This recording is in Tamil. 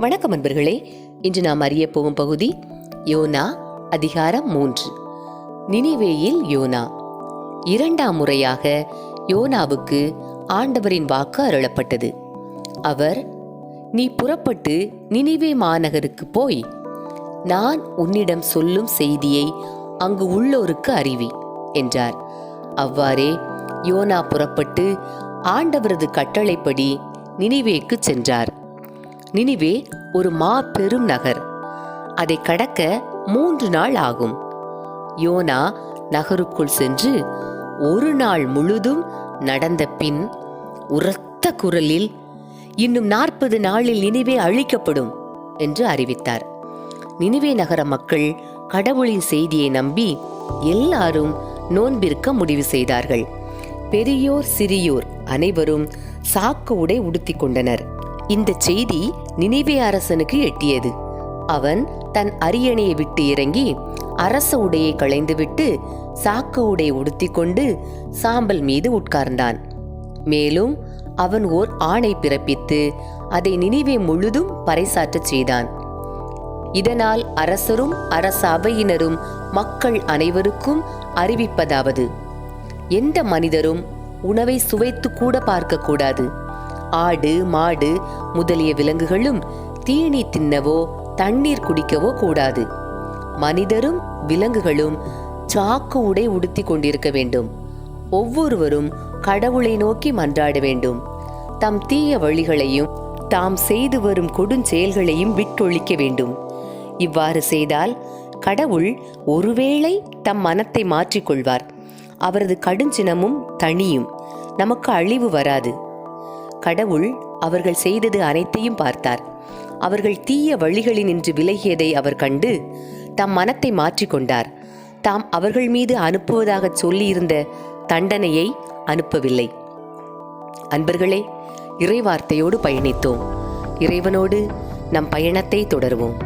வணக்கம் அன்பர்களே. இன்று நாம் அறிய போகும் பகுதி யோனா அதிகாரம் மூன்று. நினிவேயில் யோனா. இரண்டாம் முறையாக யோனாவுக்கு ஆண்டவரின் வாக்கு அருளப்பட்டது. அவர் நீ புறப்பட்டு நினிவே மாநகருக்கு போய் நான் உன்னிடம் சொல்லும் செய்தியை அங்கு உள்ளோருக்கு அறிவி என்றார். அவ்வாறே யோனா புறப்பட்டு ஆண்டவரது கட்டளைப்படி நினைவேக்கு சென்றார். நினிவே ஒரு மாபெரும் நகர். அதை கடக்க மூன்று நாள் ஆகும். யோனா நகருக்குள் சென்று ஒரு நாள் முழுதும் நடந்த பின் உரத்த குரலில் இன்னும் நாற்பது நாளில் நினைவே அழிக்கப்படும் என்று அறிவித்தார். நினிவே நகர மக்கள் கடவுளின் செய்தியை நம்பி எல்லாரும் நோன்பிருக்க முடிவு செய்தார்கள். பெரியோர் சிறியோர் அனைவரும் சாக்கு உடை உடுத்திக் கொண்டனர். இந்த செய்தி நினைவே அரசனுக்கு எட்டியது. அவன் தன் அரியணையை விட்டு இறங்கி அரச உடையை களைந்துவிட்டு சாக்கு உடை உடுத்திக்கொண்டு சாம்பல் மீது உட்கார்ந்தான். மேலும் அவன் ஓர் ஆணை பிறப்பித்து அதை நினைவே முழுதும் பறைசாற்றச் செய்தான். இதனால் அரசரும் அரச அவையினரும் மக்கள் அனைவருக்கும் அறிவிப்பதாவது எந்த மனிதரும் உணவை சுவைத்து கூட பார்க்கக்கூடாது. ஆடு மாடு முதலிய விலங்குகளும் தீனி தின்னவோ தண்ணீர் குடிக்கவோ கூடாது. மனிதரும் விலங்குகளும் சாக்கு உடை உடுத்தி கொண்டிருக்க வேண்டும். ஒவ்வொருவரும் கடவுளை நோக்கி மன்றாட வேண்டும். தம் தீய வழிகளையும் தாம் செய்து வரும் கொடுஞ்செயல்களையும் விட்டொழிக்க வேண்டும். இவ்வாறு செய்தால் கடவுள் ஒருவேளை தம் மனத்தை மாற்றிக்கொள்வார் அவரது கடுஞ்சினமும் தனியும் நமக்கு அழிவு வராது. கடவுள் அவர்கள் செய்தது அனைத்தையும் பார்த்தார். அவர்கள் தீய வழிகளினின்று விலகியதை அவர் கண்டு தம் மனத்தை மாற்றிக்கொண்டார். தாம் அவர்கள் மீது அனுப்புவதாக சொல்லியிருந்த தண்டனையை அனுப்பவில்லை. அன்பர்களே இறைவார்த்தையோடு பயணித்தோம். இறைவனோடு நம் பயணத்தை தொடருவோம்.